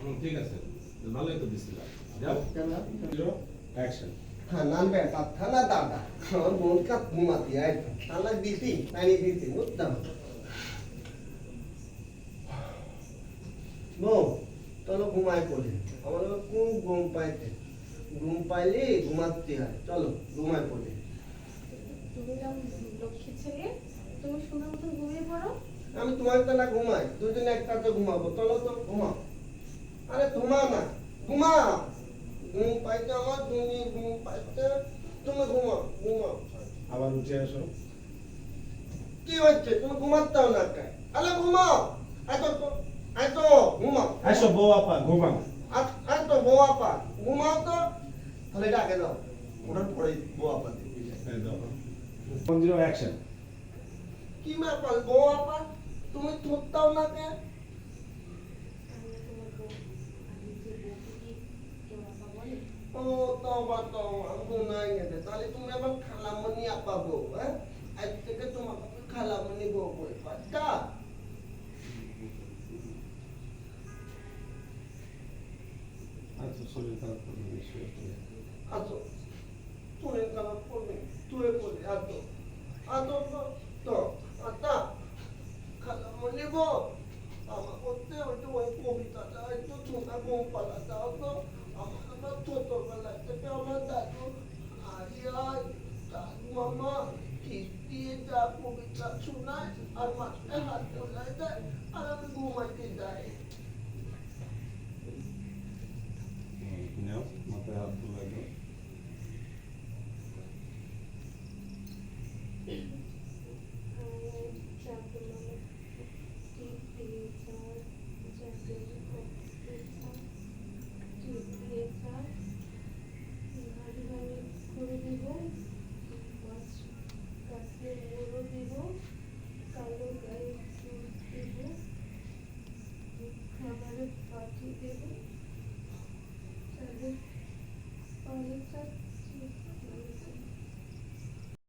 হুম, ঠিক আছে। ভালোই তো দিছিলাম অ্যাকশন থানার ব্যাপার থানা দাদা। আমার বোন কাপ ঘুমাতি থানা দিছি পানি দিছি বুঝতাম। বউ চলো ঘুমাই পড়ি। আমার কোন ঘুম পাইতে? ঘুম পাইলে ঘুমাতে হয়। চলো ঘুমাই পড়ি। তুমি লক্ষ্মী ছেলে? তুমি সুন্দর মতন ঘুমিয়ে পড়ো। আমি তোমার তো না ঘুমাই দুজনে একসাথে ঘুমাবো। চলো তো ঘুমাও। আরে ঘুমাও না ঘুমাও। ঘুম পাইতে আমার তুমি ঘুম পাইতে তুমি ঘুমাও ঘুমাও। আবার উঠে আসো। কি হচ্ছে? তুমি ঘুমাতেও না কে আরে ঘুমাও। এতো তো এতো ঘুমাও। আসো বউ আপা ঘুমাও। এতো বোয়া পা ঘুমাও তো। তাহলে ডাকে দাও। ওটার পরে বোয়া পা দিবি এই দাও অ্যাকশন কি ব্যাপার বোয়া পা তুমি থুততাও না কে আপা বলে ও তবা তবা গুনাই গেছে তাহলে তুমি আবার খালামনি আপা বউ হ্যাঁ? আজ থেকে তোমাকে খালামনি বউ বই পাচ্ছা আচ্ছা শরীর খারাপ করবে নিশ্চয়ই আসো খারাপ করবি তুই করবি আসো আসো তো আচ্ছা বউ আমার করতে হয়তো ওই কবিতাটা একটু ছোটা ঘুম পালা দাও তো আমার আমার ছোটবেলা থেকে আমার দাদু আরিয়া দাদু ঠিক দিয়ে যা কবিতা শোনায়, আর মাথায় হাত তোলায় দেয়, আর আমি सर्विस पार्टी दे सर्विस और एक साथ